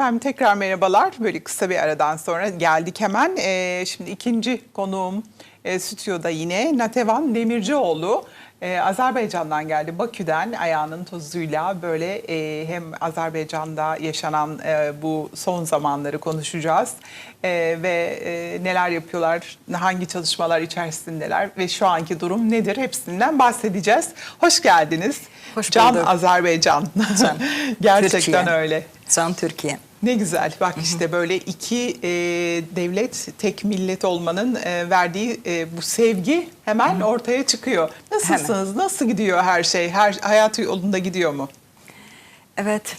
Efendim tekrar merhabalar. Böyle kısa bir aradan sonra geldik hemen. Ee, şimdi ikinci konuğum e, stüdyoda yine Natevan Demircioğlu. Ee, Azerbaycan'dan geldi. Bakü'den ayağının tozuyla böyle e, hem Azerbaycan'da yaşanan e, bu son zamanları konuşacağız. E, ve e, neler yapıyorlar, hangi çalışmalar içerisindeler ve şu anki durum nedir hepsinden bahsedeceğiz. Hoş geldiniz. Hoş Can bulduk. Azerbaycan. Can. Gerçekten Türkiye. öyle. Can Türkiye. Ne güzel. Bak işte böyle iki e, devlet, tek millet olmanın e, verdiği e, bu sevgi hemen ortaya çıkıyor. Nasılsınız? Nasıl gidiyor her şey? Her hayatı yolunda gidiyor mu? Evet.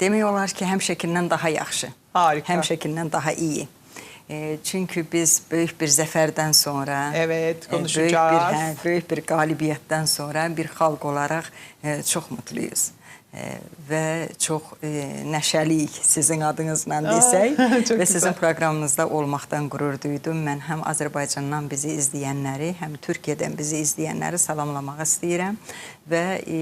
Demiyorlar ki hem şekilden daha yaxşı. Harika. Hem şekilden daha iyi. E, çünkü biz büyük bir zaferden sonra, Evet, e, konuşacağız. Büyük bir, hə, büyük bir galibiyetten sonra bir halk olarak e, çok mutluyuz. E, ve çok e, neşəliyik sizin adınızla desək çok ve sizin güzel. proqramınızda olmaqdan qürur duydum. Mən həm Azərbaycandan bizi izləyənləri, həm Türkiyədən bizi izləyənləri salamlamaq istəyirəm və e,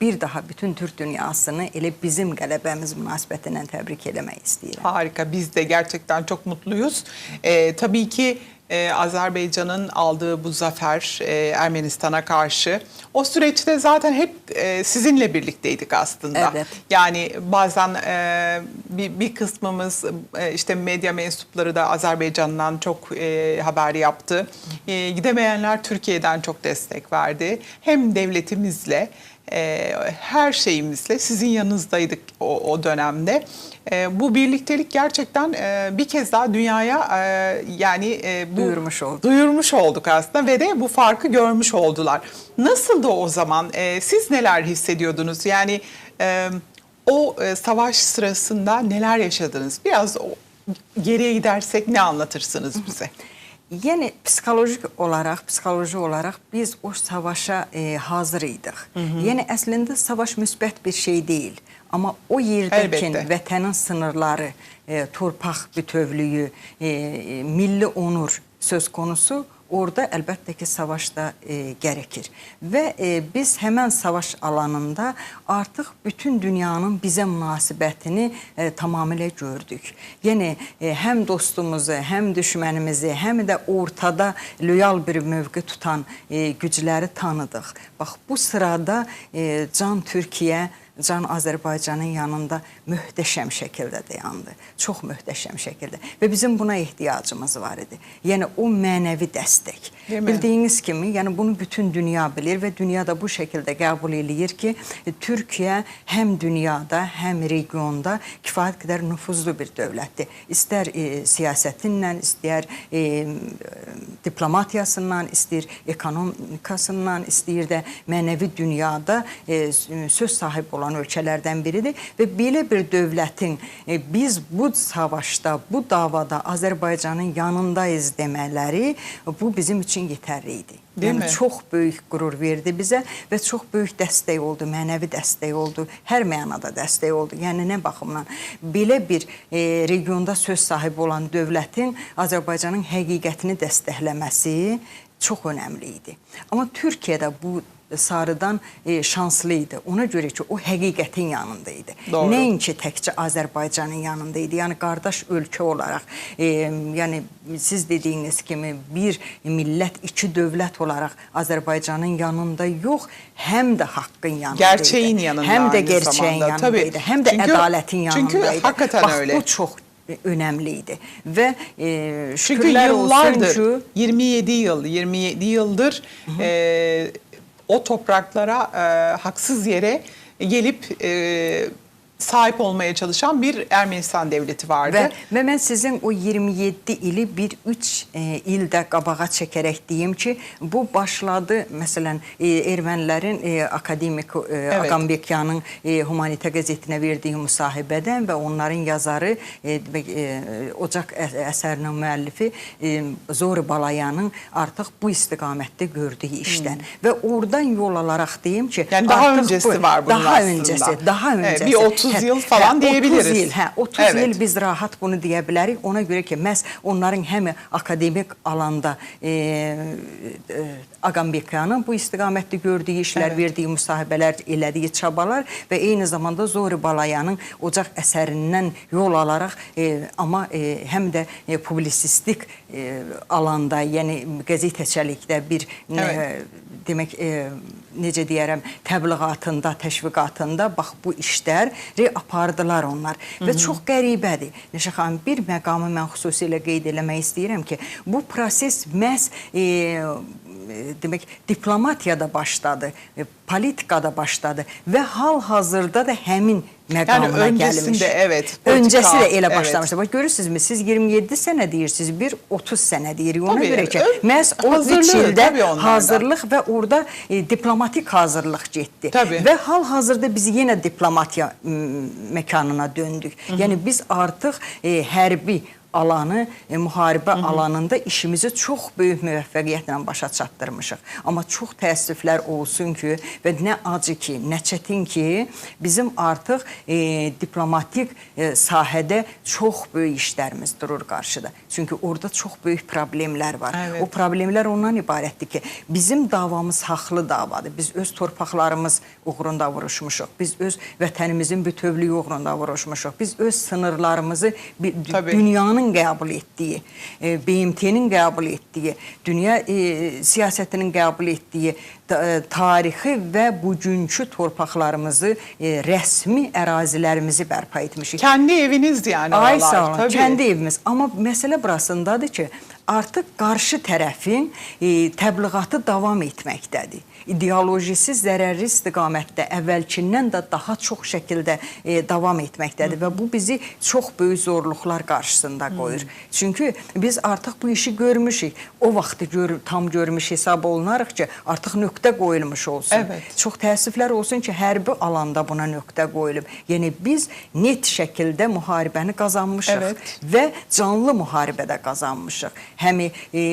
bir daha bütün Türk dünyasını elə bizim qələbəmiz münasibətindən təbrik eləmək istəyirəm. Harika. Biz de gerçekten çok mutluyuz. E, tabii ki e, Azerbaycan'ın aldığı bu zafer e, Ermenistan'a karşı o süreçte zaten hep e, sizinle birlikteydik aslında. Evet. Yani bazen e, bir, bir kısmımız e, işte medya mensupları da Azerbaycan'dan çok e, haber yaptı. E, gidemeyenler Türkiye'den çok destek verdi. Hem devletimizle e, her şeyimizle sizin yanınızdaydık o, o dönemde. E, bu birliktelik gerçekten e, bir kez daha dünyaya e, yani e, bu, Duyurmuş olduk. duyurmuş olduk aslında ve de bu farkı görmüş oldular. Nasıldı o zaman? E, siz neler hissediyordunuz? Yani e, o e, savaş sırasında neler yaşadınız? Biraz o, geriye gidersek ne anlatırsınız bize? Yəni psixolojik olaraq, psixoloji olaraq biz o savaşa e, hazır idik. Yəni əslində savaş müsbət bir şey deyil. Amma o yerdəki Əlbəttə. vətənin sınırları, e, torpaq bütövlüyü, e, e, milli onur söz konusu orada əlbəttə ki savaşda e, gərəkir. Və e, biz həmən savaş alanında artıq bütün dünyanın bizə münasibətini e, tamamilə gördük. Yəni e, həm dostumuzu, həm düşmənimizi, həm də ortada loyal bir mövqe tutan e, gücləri tanıdıq. Bax bu sırada e, Can Türkiyə Can Azərbaycanın yanında möhtəşəm şəkildə dayandı. Çox möhtəşəm şəkildə və bizim buna ehtiyacımız var idi. Yəni o mənəvi dəstək. Bildiyiniz kimi, yəni bunu bütün dünya bilir və dünya da bu şəkildə qəbul eləyir ki, Türkiyə həm dünyada, həm regionda kifayət qədər nüfuzlu bir dövlətdir. İstər e, siyasətinlə, istər e, diplomatiyasından, istəyir ekonomikasından, istəyir də mənəvi dünyada e, söz sahibi olan ölkələrdən biridir və belə bir dövlətin e, biz bu savaşda, bu davada Azərbaycanın yanındayız demələri bu bizim üçün yetərli idi. Değil yəni mi? çox böyük qürur verdi bizə və çox böyük dəstək oldu, mənəvi dəstək oldu, hər mənada dəstək oldu. Yəni nə baxımdan belə bir e, regionda söz sahibi olan dövlətin Azərbaycanın həqiqətini dəstəkləməsi çox önəmli idi. Amma Türkiyə də bu sarıdan e, şanslı idi. Ona görə ki, o həqiqətin yanında idi. Nəinki təkcə Azərbaycanın yanında idi. Yəni qardaş ölkə olaraq, e, yəni siz dediyiniz kimi bir millət, iki dövlət olaraq Azərbaycanın yanında yox, həm də haqqın yanında Gerçeğin idi. yanında Həm də gerçəyin yanında tabii. idi. Həm də Çünkü- ədalətin çünkü yanında idi. hakikaten Bax, öyle. bu çox önemli idi. Və e, Çünkü olsun yıllardır, ki 27 yıl, 27 yıldır e, o topraklara e, haksız yere gelip e, sahip olmaya çalışan bir Ermenistan devleti vardı. Və mən sizin o 27 ili bir 3 e, ildə qabağa çəkərək deyim ki, bu başladı məsələn e, ermənilərin e, akademik e, Evet. Agambekyanın e, Humanita qəzetinə verdiyi müsahibədən və onların yazarı e, e, Ocaq əsərinin müəllifi e, Zori Balayanın artıq bu istiqamətdə gördüyü işdən və oradan yol alaraq deyim ki, Hmm. Yani daha öncesi bu, var bunun daha aslında. öncəsi, daha öncəsi. bir 30 30 yıl falan diyebiliriz. 30 yıl, hə, 30 Evet. yıl biz rahat bunu deyə bilərik. Ona görə ki, məhz onların həm akademik alanda e, e, Agambekyanın bu istiqamətdə gördüyü işlər, Evet. verdiyi müsahibələr, elədiyi çabalar və eyni zamanda Zori Balayanın Ocaq əsərindən yol alaraq e, amma e, həm də e, publisistik e, alanda, yəni qəzetəçilikdə bir Evet. e, demək e, necə deyərəm, təbliğatında, təşviqatında bax bu işləri apardılar onlar. Və çox qəribədir. Neşə xanım, bir məqamı mən xüsusilə qeyd eləmək istəyirəm ki, bu proses məhz e, e, demək diplomatiyada başladı, e, politikada başladı və hal-hazırda da həmin məqamına öncesinde, gəlmiş. evet, Öncəsi də elə evet. başlamışdı. Bax görürsünüzmü? Siz 27 sənə deyirsiniz, bir 30 sənə deyirik. Ona Tabii, görə ki, məhz o 3 hazırlığı ildə hazırlıq və orada e, diplomatik hazırlıq getdi. Tabii. Və hal-hazırda biz yenə diplomatiya məkanına döndük. Yəni biz artıq e, hərbi alanı, e, müharibə alanında işimizi çox böyük müvəffəqiyyətlə başa çatdırmışıq. Amma çox təəssüflər olsun ki, və nə acı ki, nə çətin ki, bizim artıq e, diplomatik e, sahədə çox böyük işlərimiz durur qarşıda. Çünki orada çox böyük problemlər var. Evet. O problemlər ondan ibarətdir ki, bizim davamız haqlı davadır. Biz öz torpaqlarımız uğrunda vuruşmuşuq. Biz öz vətənimizin bütövlüyü uğrunda vuruşmuşuq. Biz öz sınırlarımızı bir, Tabii. Dünyanın qəbul etdiyi, e, BMT-nin qəbul etdiyi, dünya e, siyasətinin qəbul etdiyi e, tarixi və bugünkü torpaqlarımızı, e, rəsmi ərazilərimizi bərpa etmişik. Kendi eviniz yani Ay oralar. sağ olun. Tabii. Kendi evimiz. Amma məsələ burasındadır ki, artıq qarşı tərəfin e, təbliğatı davam etməkdədir. İdeolojisi zərərli istiqamətdə əvvəlkindən də daha çox şəkildə e, davam etməkdədir və bu bizi çox böyük zorluqlar qarşısında qoyur. Çünki biz artıq bu işi görmüşük. O vaxtı gör, tam görmüş hesab olunarıq ki, artıq nöqtə qoyulmuş olsun. Evet. Çox təəssüflər olsun ki, hərbi alanda buna nöqtə qoyulub. Yəni biz net şəkildə müharibəni qazanmışıq Evet. və canlı müharibədə qazanmışıq. Həm e,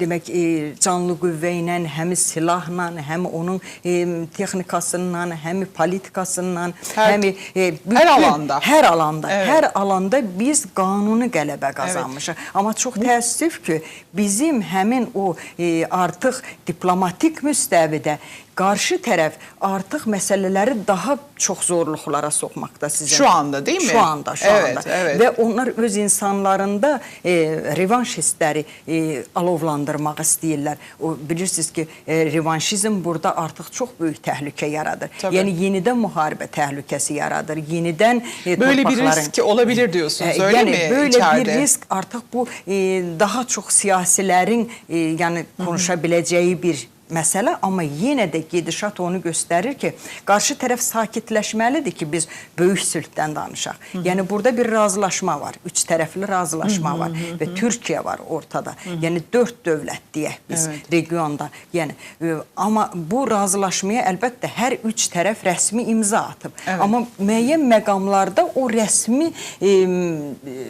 demək e, canlı qüvvə ilə, həm silahla, həm onun e, texnikasından, həm politikasından, Hər- həm e, hər alanda. Hər alanda, Evet. hər alanda biz qanuni qələbə qazanmışıq. Amma çox təəssüf ki, bizim həmin o e, artıq diplomatik müstəvidə qarşı tərəf artıq məsələləri daha çox zorluqlara soxmaqda sizin. Şu anda değil mi? Şu anda, şu Evet, anda. evet. Və onlar öz insanlarında e, revanşistləri e, alovlandırmaq istəyirlər. O bilirsiniz ki, e, revanşizm burada artıq çox böyük təhlükə yaradır. Tabii. Yəni yenidən müharibə təhlükəsi yaradır. Yenidən e, Böyle bir risk olabilir diyorsunuz, E, öyle yəni, mi Böyle içeride? bir risk artıq bu e, daha çox siyasilərin e, yəni konuşa biləcəyi bir məsələ, amma yenə də gedişat onu göstərir ki, qarşı tərəf sakitləşməlidir ki, biz böyük sülhdən danışaq. Yəni burada bir razılaşma var, üç tərəfli razılaşma var və Türkiyə var ortada. Yəni dörd dövlət deyək biz Evet. regionda. Yəni e, amma bu razılaşmaya əlbəttə hər üç tərəf rəsmi imza atıb. Evet. Amma müəyyən məqamlarda o rəsmi e, e,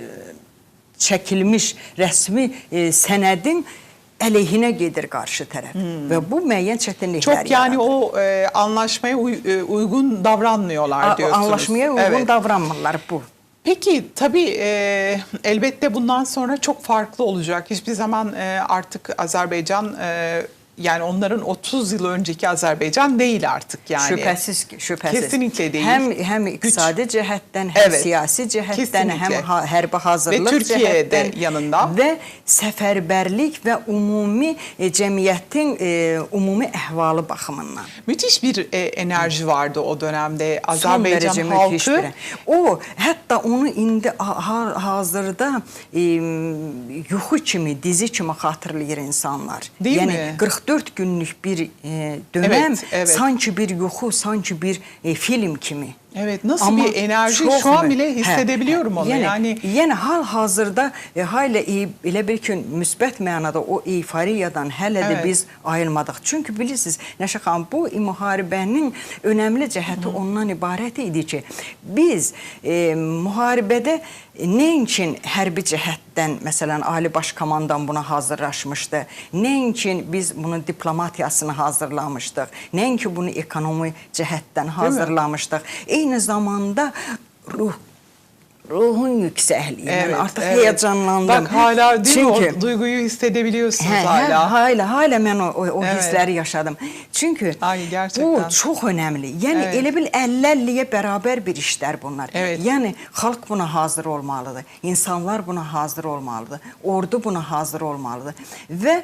çəkilmiş rəsmi e, sənədin əleyhinə gedir qarşı tərəf və bu müəyyən çətinliklər Çok yani yaradır. o e, anlaşmaya uy- e, uygun davranmıyorlar diyorsunuz. Anlaşmaya uygun Evet. davranmırlar bu. Peki tabii e, elbette bundan sonra çok farklı olacak. Hiçbir zaman e, artık Azerbaycan e, yani onların 30 yıl önceki Azerbaycan değil artık yani. Şübhəsiz ki, şübhəsiz. Kesinlikle değil. Həm həm iqtisadi cəhətdən, həm Evet. siyasi cəhətdən, Kesinlikle. həm ha hərbi hazırlıq Ve Türkiye de cəhətdən yanında. və səfərbərlik və ümumi e, cəmiyyətin e, ümumi əhvalı baxımından. Müthiş bir e, enerji vardı o dönemde. Azerbaycan halkı bir. O hətta onu indi ha- ha- hazırda e, yuxu kimi, dizi kimi xatırlayır insanlar. Değil yəni mi? 44 günlük bir e, dönəm Evet, evet. sanki bir yuxu, sanki bir e, film kimi. Evet, nasıl bir enerji? Şu an mü- bile hissedebiliyorum onu. Yəni, Yani- yəni hal-hazırda e, haylə e, elə bir ki müsbət mənada o euforiyadan hələ də Evet. biz ayılmadıq. Çünki bilirsiniz, Nəşə xanım, bu müharibənin önəmli cəhəti ondan ibarət idi ki, biz e, müharibədə nəinki hərbi cəhətdən, məsələn, Ali Baş Komandan buna hazırlaşmışdı, nəinki biz bunun diplomatiyasını hazırlamışdıq, nəinki bunu ekonomi cəhətdən hazırlamışdıq. Eyni zamanda ruh ruhun yüksəkliyi. Evet, Mən artıq evet. heyecanlandım. Bak hala değil mi Çünkü- o duyguyu hissedebiliyorsunuz Hə, hala. Hala, hala mən o, o, Evet. hissləri yaşadım. Çünki Ay, gerçekten. bu çox önəmli. Yəni Evet. elə bil 50-50-yə bərabər bir işlər bunlar. Evet. Yəni xalq buna hazır olmalıdır. İnsanlar buna hazır olmalıdır. Ordu buna hazır olmalıdır. Və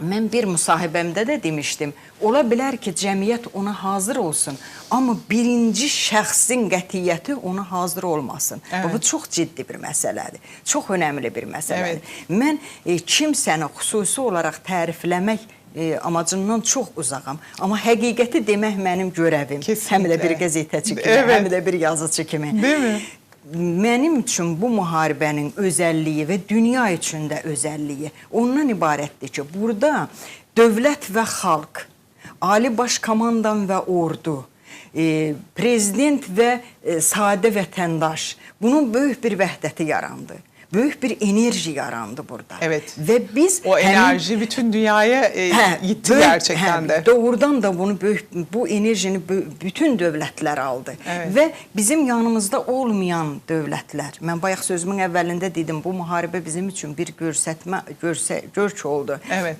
Mən bir müsahibəmdə də demişdim, ola bilər ki, cəmiyyət ona hazır olsun, amma birinci şəxsin qətiyyəti ona hazır olmasın. Evet. Bu çox ciddi bir məsələdir. Çox önəmli bir məsələdir. Evet. Mən e, kimsəni xüsusi olaraq tərifləmək e, amacından çox uzağam. Amma həqiqəti demək mənim görəvim. Həm də bir Kesinlikle. qəzetəçi kimi, Evet. həm də bir yazıcı kimi. Değil mi? Mənim üçün bu müharibənin özəlliyi və dünya üçün də özəlliyi ondan ibarətdir ki, burada dövlət və xalq, ali baş komandan və ordu, e, prezident və e, vətəndaş bunun böyük bir vəhdəti yarandı. Böyük bir enerji yarandı burada. Evet. Və biz O enerji bütün dünyaya e, gitti böyük- gerçekten de. Doğrudan da bunu böyük bu enerjini bütün dövlətlər aldı. Evet. Və bizim yanımızda olmayan dövlətlər. Mən bayaq sözümün əvvəlində dedim, bu müharibə bizim üçün bir görsətmə görsə görç oldu. Evet.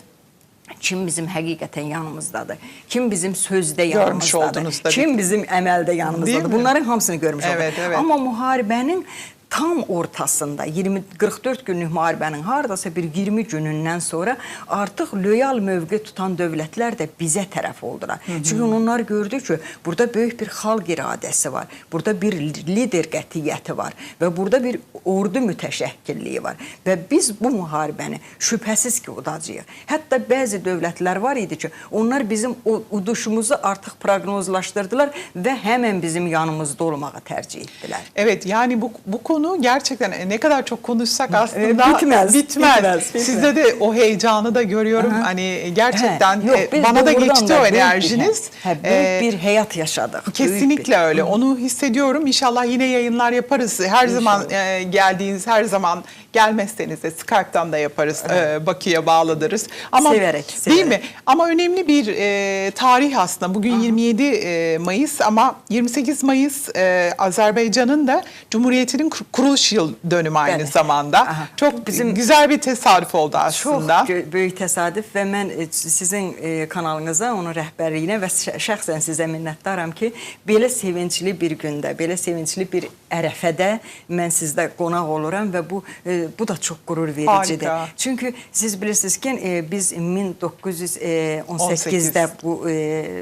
Kim bizim həqiqətən yanımızdadır? Kim bizim sözdə yanımızdadır? Kim ki. bizim əməldə yanımızdadır? Bunların hamısını görmüş Evet, olduk. evet. Amma müharibənin tam ortasında 20 44 günlük müharibənin hardasa bir 20 günündən sonra artıq loyal mövqe tutan dövlətlər də bizə tərəf oldular. Çünki onlar gördü ki, burada böyük bir xalq iradəsi var. Burada bir lider qətiyyəti var və burada bir ordu mütəşəkkilliyi var. Və biz bu müharibəni şübhəsiz ki, udacağıq. Hətta bəzi dövlətlər var idi ki, onlar bizim o uduşumuzu artıq proqnozlaşdırdılar və həmən bizim yanımızda olmağı tercih etdilər. Evet yani bu bu konu gerçekten e, ne kadar çok konuşsak aslında bitmez, bitmez. bitmez, bitmez. Sizde de o heyecanı da görüyorum. Hani gerçekten Hə, yox, e, bana da geçti o böyük bir- enerjiniz. hə, böyük E, bir həyat yaşadıq. böyük Kesinlikle bir- öyle. Onu hissediyorum. İnşallah yine yayınlar yaparız. Her zaman e, geldiğiniz, her zaman gelmezseniz de Skype'tan da yaparız. E, Bakü'ye bağladırız. Ama Severek, Değil severek. mi? Ama önemli bir e, tarih aslında. Bugün 27 e, Mayıs ama 28 Mayıs e, Azerbaycan'ın da Cumhuriyeti'nin kuruluş yıl dönümü aynı Evet. zamanda. Aha. Çok Bizim- güzel bir tesadüf oldu aslında. gö- böyük təsadüf və mən e, sizin e, kanalınıza, onun rəhbərliyinə və şə- şəxsən sizə minnətdaram ki, belə sevincli bir gündə, belə sevincli bir ərəfədə mən sizdə qonaq oluram və bu e, bu da çox qürur vericidir. Harika. Çünki siz bilirsiniz ki, biz 1918-də bu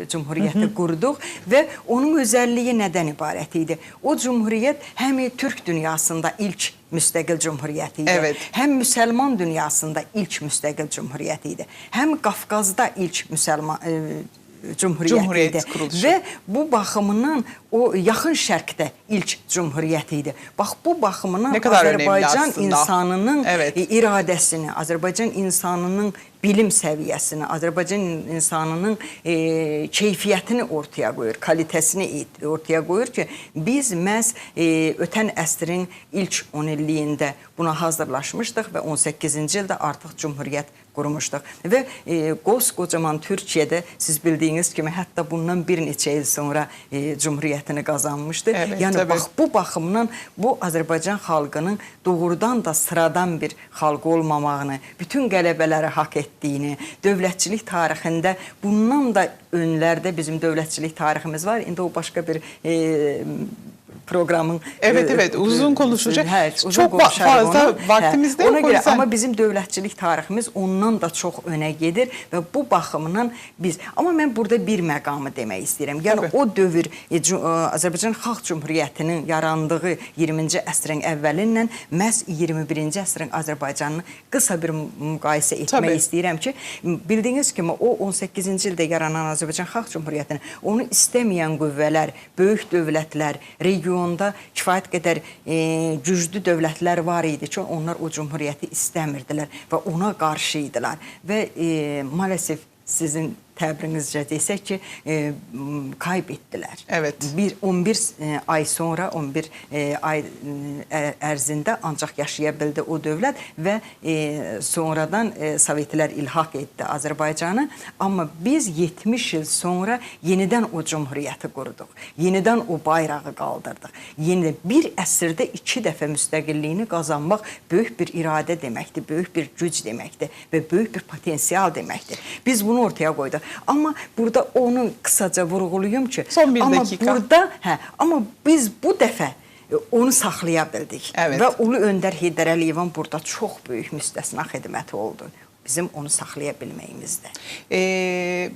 cümhuriyyəti qurduq və onun özəlliyi nədən ibarət idi? O cümhuriyyət həm Türk dünyasında ilk müstəqil cümhuriyyət idi. Evet. Həm müsəlman dünyasında ilk müstəqil cümhuriyyət idi. Həm Qafqazda ilk müsəlman e, cümhuriyyət Cumhuriyet idi. kuruluşu. Və bu baxımından o yaxın şərqdə ilk cümhuriyyət idi. Bax bu baxımından Azərbaycan insanının Evet. iradəsini, Azərbaycan insanının bilim səviyyəsini, Azərbaycan insanının e, keyfiyyətini ortaya qoyur, kalitəsini it- ortaya qoyur ki, biz məhz e, ötən əsrin ilk 10 illiyində buna hazırlaşmışdıq və 18-ci ildə artıq cümhuriyyət qurmuşduq. Və e, qoskocaman Türkiyədə siz bildiyiniz kimi hətta bundan bir neçə il sonra e, cümhuriyyətini qazanmışdı. Evet, yəni tabii. bax bu baxımdan bu Azərbaycan xalqının doğrudan da sıradan bir xalq olmamağını, bütün qələbələri haqq etdiyini, dövlətçilik tarixində bundan da önlərdə bizim dövlətçilik tariximiz var. İndi o başqa bir e, programın Evet, e, evet, uzun konuşacak. Hə, uzun Çok fazla onu. vaktimiz Hə, de yok, Ona yüzden- amma bizim dövlətçilik tariximiz ondan da çox önə gedir və bu baxımdan biz amma mən burada bir məqamı demək istəyirəm. Yəni Tabii. o dövr e, e, Azərbaycan Xalq Cümhuriyyətinin yarandığı 20-ci əsrin əvvəlindən məhz 21-ci əsrin Azərbaycanını qısa bir müqayisə etmək Tabii. istəyirəm ki, bildiyiniz kimi o 18-ci ildə yaranan Azərbaycan Xalq Cümhuriyyətini onu istəməyən qüvvələr, böyük dövlətlər, regionda kifayət qədər e, güclü dövlətlər var idi ki, onlar o cümhuriyyəti istəmirdilər və ona qarşı idilər. Və e, maalesef sizin təbirinizcə desək ki, e, m, kaybetdilər. Evet. Bir 11 e, ay sonra 11 e, ay e, ərzində ancaq yaşaya bildi o dövlət və e, sonradan e, Sovetlər ilhaq etdi Azərbaycanı. Amma biz 70 il sonra yenidən o cümhuriyyəti qurduq. Yenidən o bayrağı qaldırdıq. Yeni bir əsrdə iki dəfə müstəqilliyini qazanmaq böyük bir iradə deməkdir, böyük bir güc deməkdir və böyük bir potensial deməkdir. Biz bunu ortaya qoyduq. Amma burada onu qısaca vurğulayım ki, Son bir amma dakika. burada hə, amma biz bu dəfə e, onu saxlaya bildik. Evet. Və Ulu Öndər Heydər Əliyevin burada çox böyük müstəsna xidməti oldu. Bizim onu saxlaya bilməyimizdə. Ee,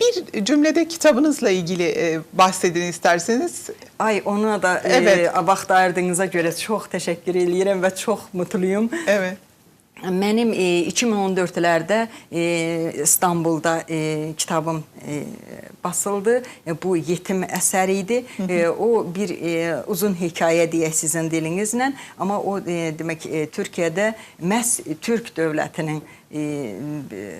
bir cümlede kitabınızla ilgili e, bahsedin isterseniz. Ay ona da Evet. e, vaxt ayırdığınıza görə çox təşəkkür eləyirəm və çox mutluyum. Evet. Mənim e, 2014-lərdə e, İstanbulda e, kitabım e, basıldı. E, bu yetim əsəri idi. E, o bir e, uzun hekayə deyək sizin dilinizlə, amma o e, demək e, Türkiyədə məhz Türk dövlətinin e, e,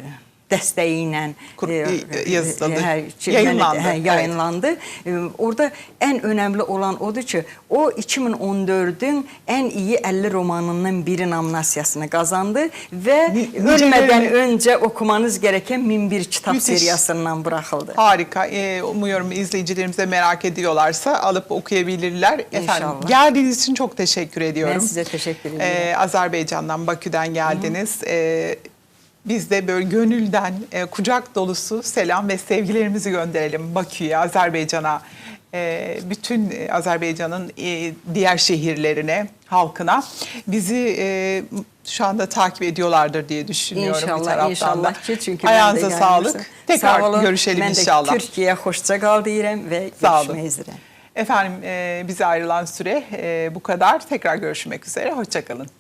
dəstəyi ilə Kur- e, yazıldı, hə, ki, yayınlandı, hə, yayınlandı. E, Orada ən önəmli olan odur ki, o 2014-ün ən iyi 50 romanından biri nominasiyasını qazandı və ölmədən öncə okumanız gereken 1001 kitab Müthiş. seriyasından buraxıldı. Harika. Ee, umuyorum izleyicilerimiz de merak ediyorlarsa alıp okuyabilirler. Efendim İnşallah. geldiğiniz için çok teşekkür ediyorum. Ben size teşekkür ediyorum. Ee, Azerbaycan'dan, Bakü'den geldiniz. Ee, biz de böyle gönülden e, kucak dolusu selam ve sevgilerimizi gönderelim Bakü'ye, Azerbaycan'a. e, bütün e, Azerbaycan'ın e, diğer şehirlerine, halkına. Bizi e, şu anda takip ediyorlardır diye düşünüyorum bir İnşallah, taraftan da. inşallah ki çünkü ben de Ayağınıza sağlık. Tekrar Sağ olun. görüşelim ben de inşallah. Türkiye'ye hoşça kal deyirəm və Sağ olun. görüşmək üzrə. Efendim e, bize ayrılan süre e, bu kadar. Tekrar görüşmek üzere. Hoşçakalın.